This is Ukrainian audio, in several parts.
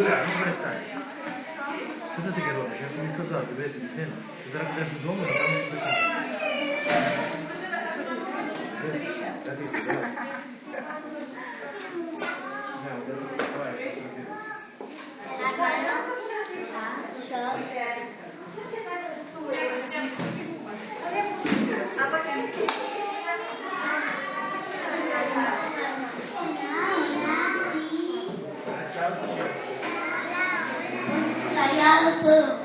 Юля, ну перестань. Що ти таке робиш? Я ж тобі казав, дивися, дитина. Ти зараз підеш додому, а там не закінчиш. Дивись, та ти, давай. Не, от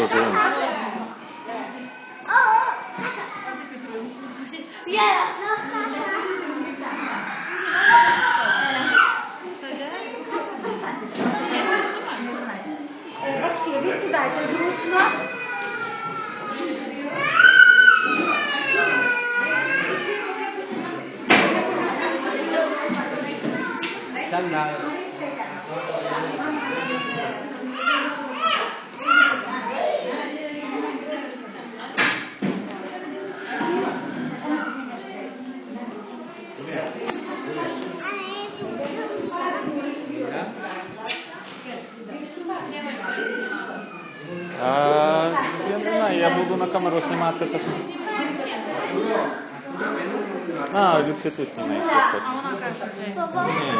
що ти робиш? Батьки, ви сідайте зручно. А, я не знаю, я буду на камеру знімати. Так... А, Люксі тут якщо хочеш. Вона каже. Ні.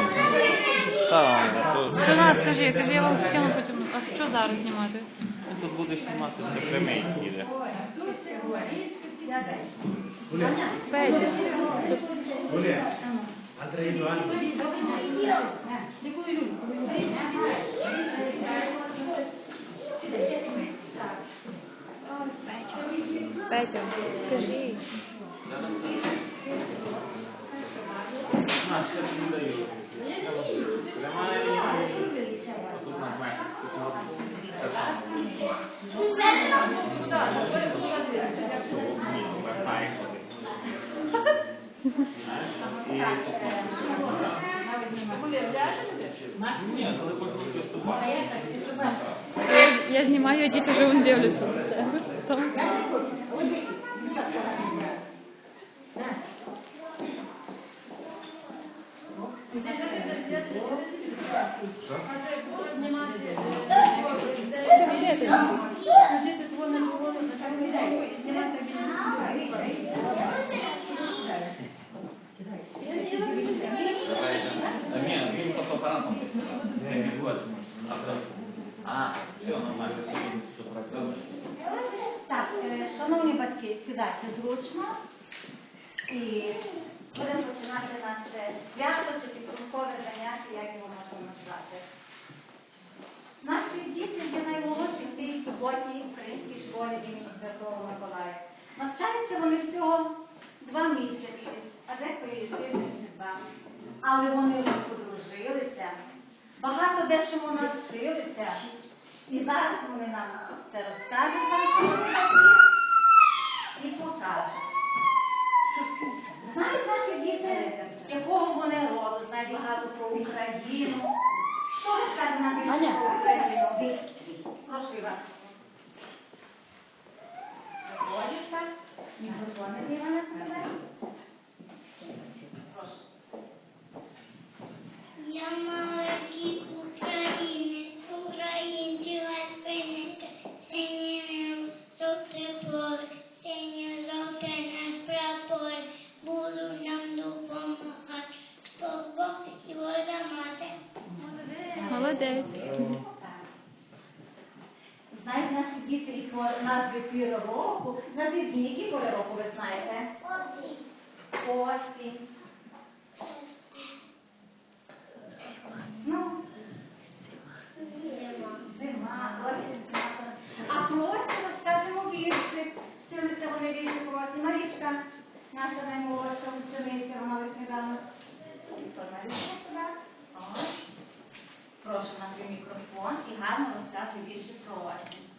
Вона скажи, кажи, я вам скину потім. А що зараз знімати? Ну, Тут будеш знімати, це прямий їде. Петя. Андрей. Петя, скажи. А, ще не даю. Прямая лінія. Тут нажмеш. Тут Ні, коли хочеш виступати. Я, я знімаю, а діти вже вон дивляться на себе. Там. Ні, він фотоапаратом. Ні, не. А, все, нормально, все, він фотоапаратом. Так, е, шановні батьки, сідайте зручно і будемо починати наше свято чи підрухове заняття, як його можна назвати. Наші діти є наймолодші в цій суботній українській школі імені Святого Миколая. Навчаються вони всього два місяці, а деколи і тиждень чи два. Але вони вже подружилися, багато дечому навчилися. І зараз вони нам це розкажуть вам. каже. Знають наші діти, якого вони роду, знають багато про Україну. Що ви скажете нам більше Аня. про Україну? Прошу вас. Заходите. Мікрофон не Івана Семеновна. Прошу. Я маленький Молодець. Знають наші діти і про назви пір року. Назви дні, які пори року ви знаєте? Один, Осінь. Ну, зима, зима, осінь, зима. А про осінь розкажемо вірші. Вчилися вони вірші про осінь. Марічка, наша наймолодша учениця, вона висмідала. Марічка сюди. Прошу на свій мікрофон і гарно розказуй більше про осінь.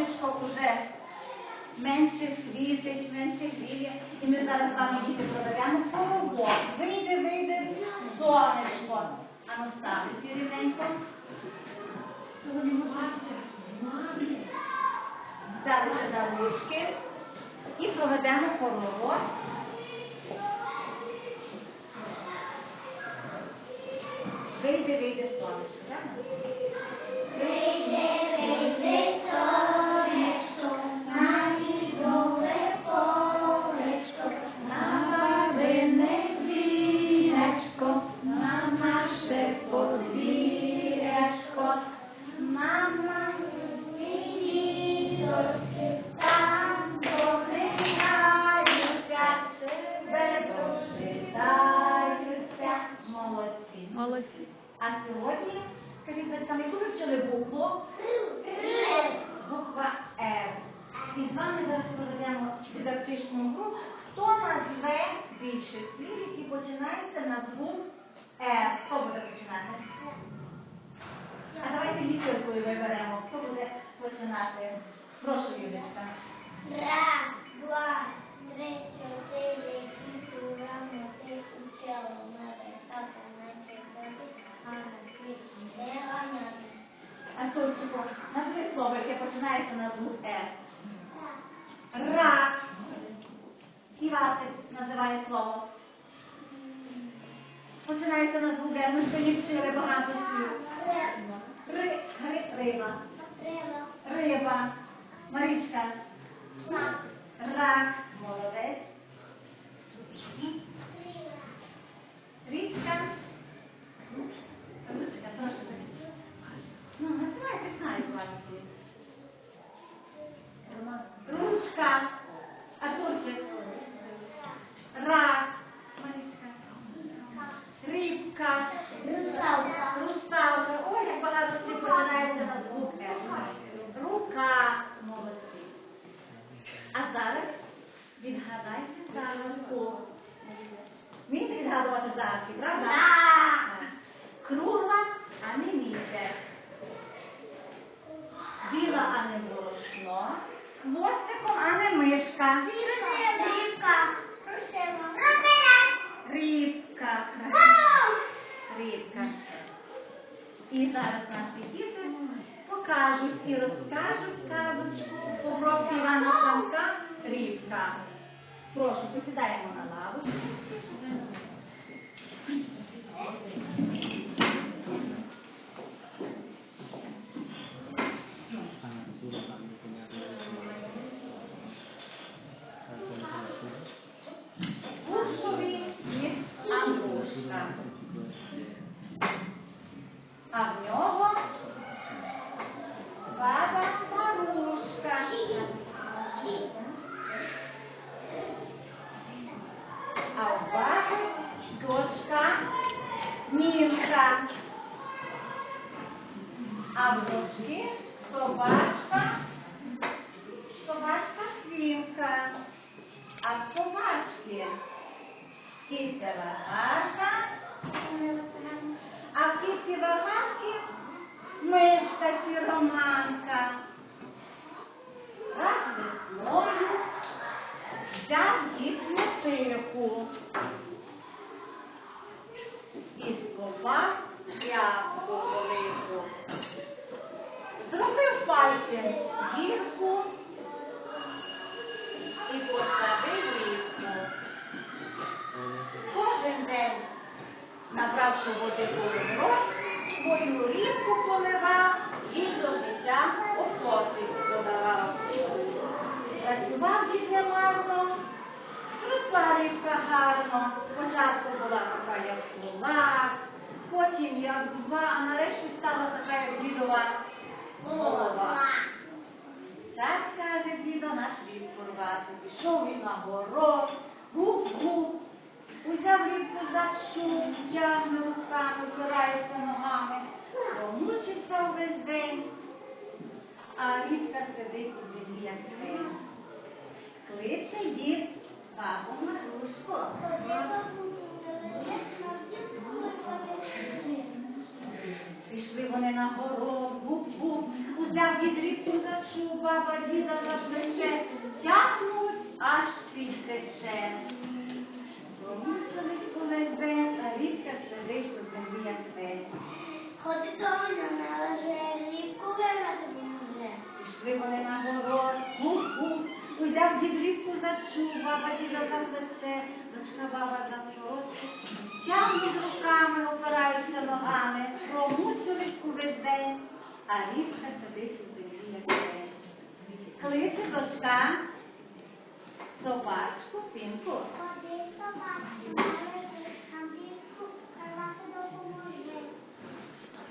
Сонечко вже менше світить, менше гріє. І ми зараз з вами діти проведемо хоровод. Вийде, вийде сонечко. А ну ставить рівненько. Взялися за ручки і проведемо хоровод. Вийде, вийде сонечко. правда? Більше слів, які починаються на звук Р? Хто буде починати? А давайте літеркою виберемо. Хто буде починати? Прошу, Юлічка. Раз, два, три, чотири, вісім, рано, ти учила мене, тата, наче тобі, а на світі не ганяти. Артурчику, назви слово, яке починається на звук Р. Рак. Івасик називає слово. Починається на звук Р. Ми сьогодні вчили багато слів. Ри, ри, риба. Риба. Марічка. Рак. Молодець. Річка. Ручка, що ж ти? Ну, називай, ти знаєш власне. Ручка. Рак. Рибка. русалка, Русалка. Ой, як багато слів починається на звук Р. Рука. Молодці. А зараз відгадайте загадку. Вмієте відгадувати загадки, правда? Так. Кругла, а не місяць. Біла, а не борошно. Хвостиком, а не мишка. рибка, русалка, рибка, Рібка. мотанка рібка. Прошу, посідаємо на лавочку. Пушові від Андрушка. А в нього баба Марушка. А у баби дочка Мілка. А в дочки собачка, собачка Свінка. А собачки киця Вагарка, а в киці Вагарки мишка сіроманка. Раз весною взяв дід мотилку і скопав тряпку велику. Зробив пальцем дірку і посадив рібку. Кожен день, набравши води у рот, свою рібку поливав і до життя охоти подавав. Працював дід немарно, росла рібка гарно. Спочатку була така, як кулак, потім як два, а нарешті стала така, як дідова голова. Час, каже дідо, наш ріб порвати. Пішов він на город, гуп-гуп, узяв рібку за шуб, тягне руками, опирається ногами, промучився увесь день, а рібка сидить у землі, як. Кличе дід бабу Марушко. Пішли вони на город, гуп-гуп, узяв дід рібку за шуб, баба діда за плече, тягнуть, аж під тече. Промучились коли а рібка сидить у землі, як пень. Ходи до мене на ложе, рібку вирвати може. Пішли вони на город, гуп-гуп, узяв дід рібку за шуб, баба діда плече, дочка баба за сорочку. Тягнуть руками, опираються ногами, промучились увесь день, а рібка сидить у землі, як пень. Кличе дочка собачку пінку.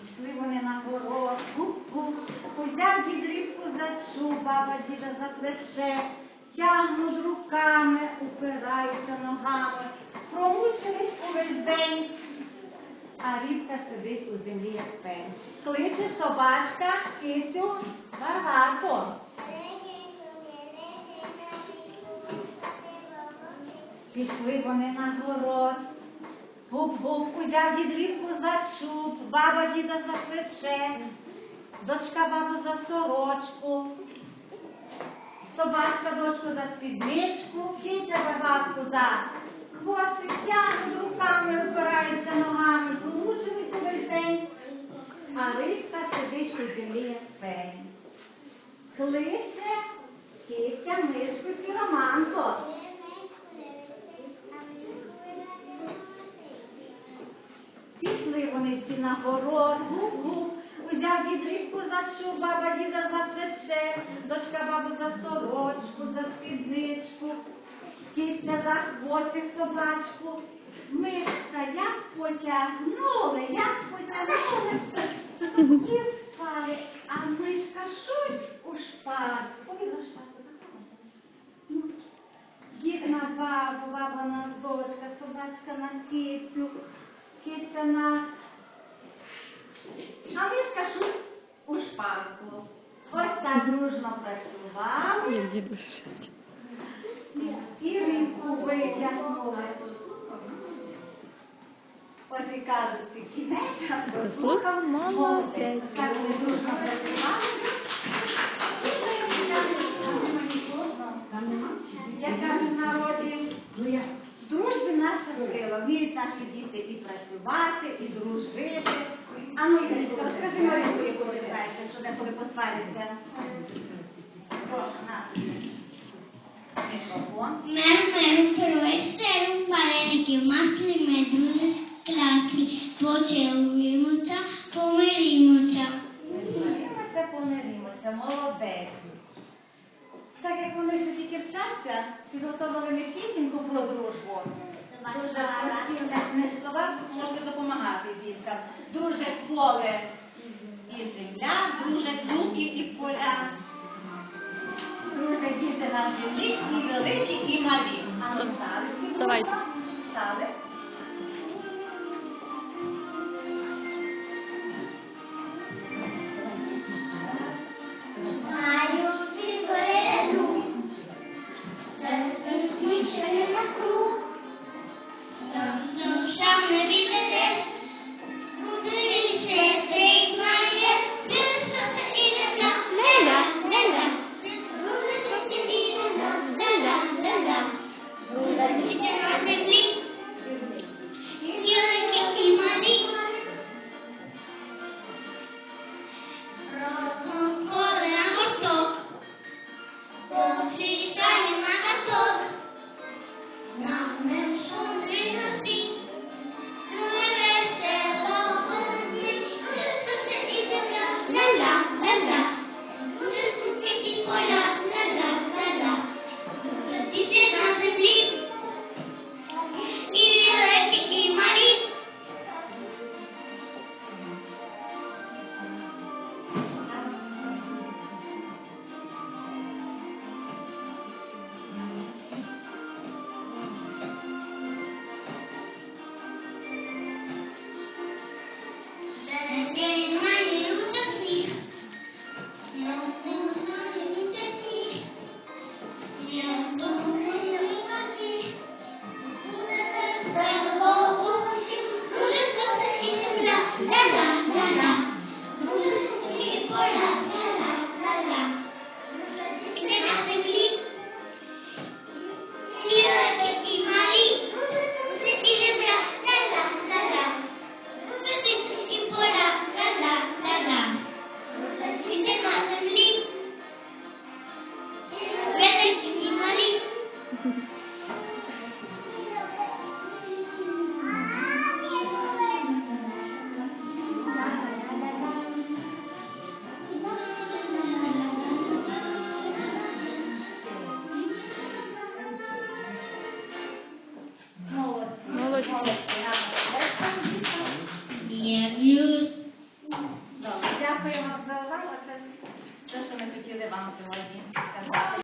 Пішли вони на город, гуп-гуп, узяв дід за шуб, баба діда за плече, тягнуть руками, упираються ногами, промучились увесь день, а рібка сидить у землі, як пень. Кличе собачка кицю Варварко. Пішли вони на город. Гуп-гуп, узяв дід рібку за чуб, баба діда за плече, дочка бабу за сорочку, собачка дочку за спідничку, киця бабку за хвостик, тягнуть руками, опираються ногами, увесь день, а рибка сидить у землі, пень. Кличе киця мишку сіроманко. Пішли вони всі на город, гуп-гуп, узяв відрібку за чуб, баба діда за плече, дочка бабу за сорочку, за спідничку, киця за хвостик собачку. Мишка як потягнули, як потягнули, і впали, а мишка щось у шпарку. Ой, Дід на бабу, баба на дочка, собачка на кицю, киця на... А мишка шут у шпарку. Ось так дружно працювали і рибку витягнули. Ось і кажуть, кінець, а Послухав, молодець. Так вони дружно працювали. Як кажуть в народі, дружби наша сила. Вміють наші діти і працювати, і дружити. Ану, Ігорічка, розкажи Маринку, яку ти знаєш, якщо деколи посваришся. Прошу, на. Мікрофон. Мама, второй сиру вареників, маслі, медузи, клаки. Помиримося. Помиримося, помиримося, молодець. Так як вони ще тільки підготовили не пісеньку про дружбу, Дуже прості не, не слова, можете допомагати діткам. Дуже поле і земля, дуже луки і поля. дуже діти на землі, і великі, і малі. А ну стали всі Стали. Іде на землі.